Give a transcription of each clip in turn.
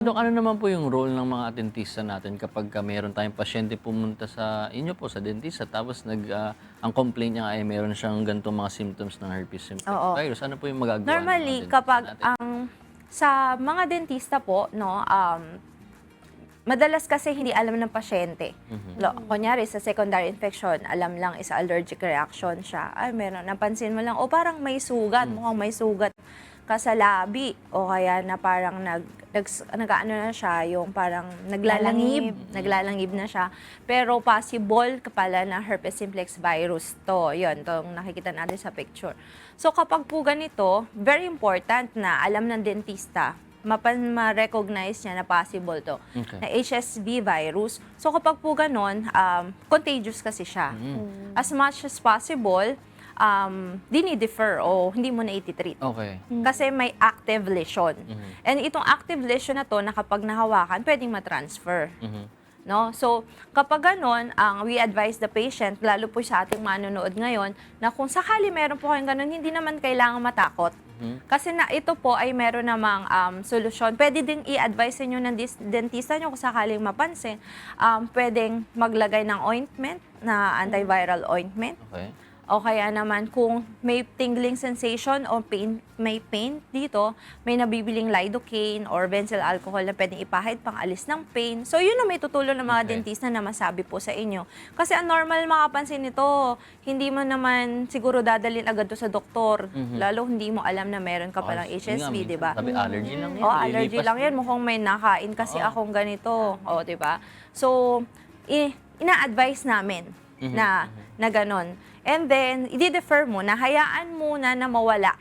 Dok, ano naman po yung role ng mga dentista natin kapag ka meron tayong pasyente pumunta sa inyo po sa dentista tapos nag ah, ang complaint niya ay meron siyang ganitong mga symptoms ng herpes simplex Oo. virus. Ano po yung magagawa ng mga Normally, dentista kapag natin? ang sa mga dentista po, no, um, madalas kasi hindi alam ng pasyente. Mhm. Lo, kunyari, sa secondary infection, alam lang is allergic reaction siya. Ay, meron, napansin mo lang, o parang may sugat, Mm. mukhang may sugat ka sa labi. O kaya na parang nag, nag, nag-ano na siya, yung parang naglalangib, naglalangib na siya. Pero possible pala na herpes simplex virus to. Yun, itong nakikita natin sa picture. So kapag po ganito, very important na alam ng dentista, mapan ma-recognize niya na possible to Okay. na HSV virus. So kapag po ganon, um, contagious kasi siya. Mm. As much as possible, um, dinidefer o hindi mo na ititreat. Okay. Kasi may active lesion. Mhm. And itong active lesion na to, na kapag nahawakan, pwedeng matransfer. Mhm. No? So, kapag ganon, ang we advise the patient, lalo po sa ating manonood ngayon, na kung sakali meron po kayong ganon, hindi naman kailangan matakot. Mhm. Kasi na ito po ay meron namang um, solusyon. Pwede ding i-advise niyo ng dis- dentista niyo kung sakaling mapansin. Um, pwedeng maglagay ng ointment na antiviral ointment. Okay. O kaya naman kung may tingling sensation o pain, may pain dito, may nabibiling lidocaine or benzyl alcohol na pwedeng ipahid pang alis ng pain. So yun ang may tutulong ng mga Okay. dentista na masabi po sa inyo. Kasi ang normal makapansin nito, hindi mo naman siguro dadalhin agad to sa doktor. Mhm. Lalo hindi mo alam na meron ka palang Oh, HSV, di ba? Sabi allergy lang yan. Oh, allergy lilipas lang yan. Mukhang may nakain kasi Oo. akong ganito. O, di ba? So, i- ina-advise namin Mhm, na, na ganon. And then, i-defer mo na hayaan muna na mawala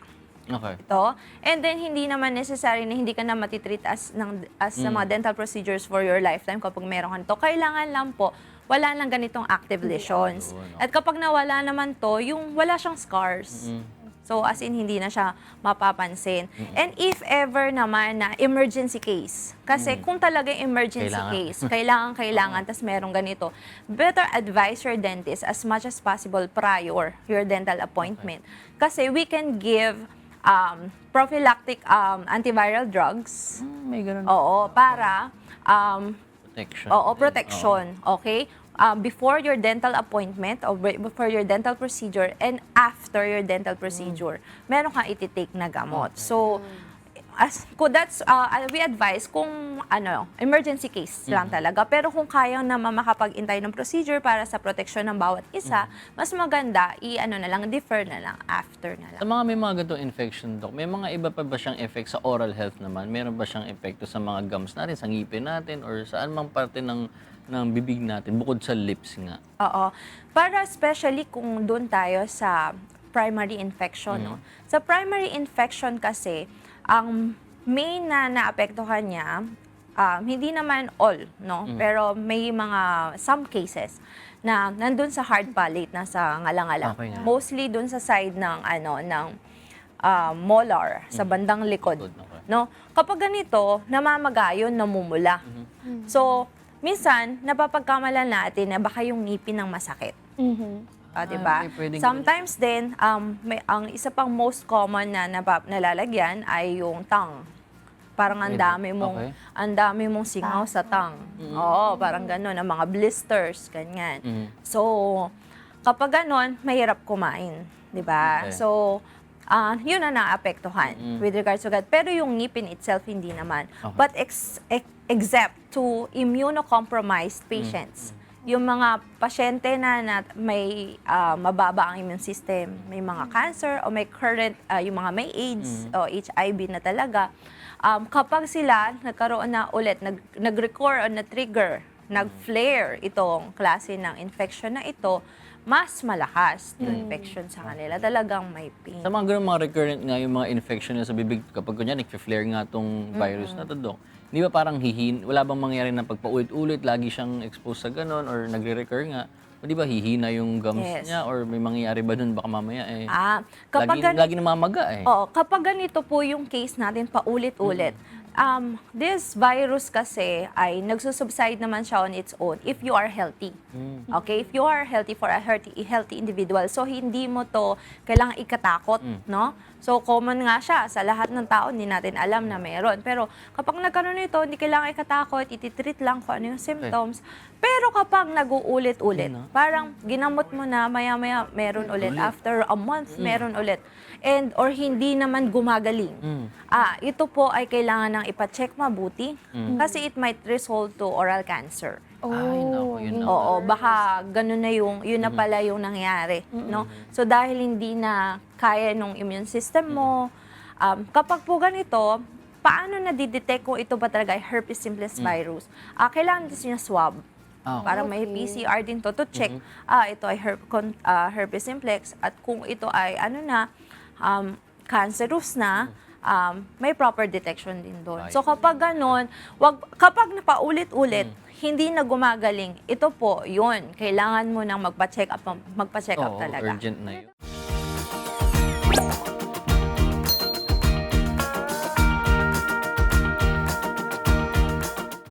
Okay. ito. And then, hindi naman necessary na hindi ka na matitreat as, ng, as sa Mm. mga dental procedures for your lifetime kapag meron ka nito. Kailangan lang po, wala lang ganitong active lesions. No? At kapag nawala naman to, yung wala siyang scars. Mhm. So, as in, hindi na siya mapapansin. And if ever naman na emergency case, kasi kung talaga emergency Kailangan. case, kailangan, kailangan, tas merong ganito, better advise your dentist as much as possible prior your dental appointment. Kasi we can give um, prophylactic um, antiviral drugs. Mm, may ganun. Oo, para um, Protection. Oo, protection. Okay? Um, before your dental appointment or be- before your dental procedure and after your dental procedure, meron kang ititake na gamot. So, as kung that's uh, we advise kung ano emergency case lang talaga pero kung kaya na makapag-intay ng procedure para sa proteksyon ng bawat isa mas maganda i ano na lang defer na lang after na Sa lang mga may mga ganitong infection, Dok, may mga iba pa ba siyang effect sa oral health naman? Meron ba siyang epekto sa mga gums natin, sa ngipin natin, or saan mang parte ng, ng bibig natin, bukod sa lips nga? Oo. Para especially kung doon tayo sa primary infection, no? Sa primary infection kasi, ang main na naapektuhan niya, um, hindi naman all, no? Pero may mga, some cases, na nandun sa hard palate, nasa ngala-ngala. Okay nga. Mostly dun sa side ng, ano, ng ah, molar, sa bandang likod. Likod, okay. No? Kapag ganito, namamaga yun, namumula. So, minsan, napapagkamalan natin na baka yung ngipin ng masakit. Ah, di ba? Ah, okay, Sometimes din, um, may, ang isa pang most common na nalalagyan ay yung tongue. Parang ang dami mong Okay. ang dami mong singaw sa tongue. Oo, parang gano'n, ang mga blisters, ganyan. Mhm. So, kapag ganon, mahirap kumain, 'di ba? Okay. So, ah, yun ang naapektuhan Mm. with regards to that. Pero yung ngipin itself hindi naman. Okay. But ex- ex- except to immunocompromised patients. Yung mga pasyente na, na may ah, mababa ang immune system, may mga cancer o may current, ah, yung mga may AIDS o HIV na talaga, um, kapag sila nagkaroon na ulit, nag, nag-recur o na-trigger, nag-flare itong klase ng infection na ito, mas malakas yung infection sa kanila. Talagang may pain. Sa mga ganun mga recurrent nga yung mga infection na sa bibig, kapag ganyan, nag-flare nga tong virus na to, Dok, di ba parang hihin, wala bang mangyari na pagpaulit-ulit, lagi siyang exposed sa ganun, or nagre-recur nga, o di ba hihina yung gums Yes. niya, or may mangyayari ba dun, baka mamaya eh, Ah, kapag lagi, gan- lagi namamaga eh. Oo, kapag ganito po yung case natin paulit-ulit, Um, this virus kasi ay nagsusubside naman siya on its own if you are healthy. Okay? If you are healthy for a healthy, healthy individual. So, hindi mo to kailangan ikatakot, no? So, common nga siya sa lahat ng tao, hindi natin alam na meron. Pero kapag nagkaroon nito, hindi kailangan ikatakot, ititreat lang kung ano yung symptoms. Pero kapag nag-uulit-ulit, no? parang ginamot mo na, maya-maya meron ulit. After a month, meron ulit. And, or hindi naman gumagaling. Ah, ito po ay kailangan ng ipacheck mabuti kasi it might result to oral cancer. Ay, naku, yun na. Oo, baka ganun na yung, yun na pala yung nangyari, no? So dahil hindi na kaya nung immune system mo, um, kapag po ganito, paano na didetect kung ito ba talaga ay herpes simplex virus? Ah, kailangan din niya swab. Ah, Para may PCR din to to check, ah, ito ay her- con- ah, herpes simplex at kung ito ay ano na, um, cancerous na, um, may proper detection din doon. So kapag ganun, wag, kapag napaulit-ulit, hindi na gumagaling, ito po, yun, kailangan mo nang magpa-check up, magpa-check up Oo, talaga. urgent na yun.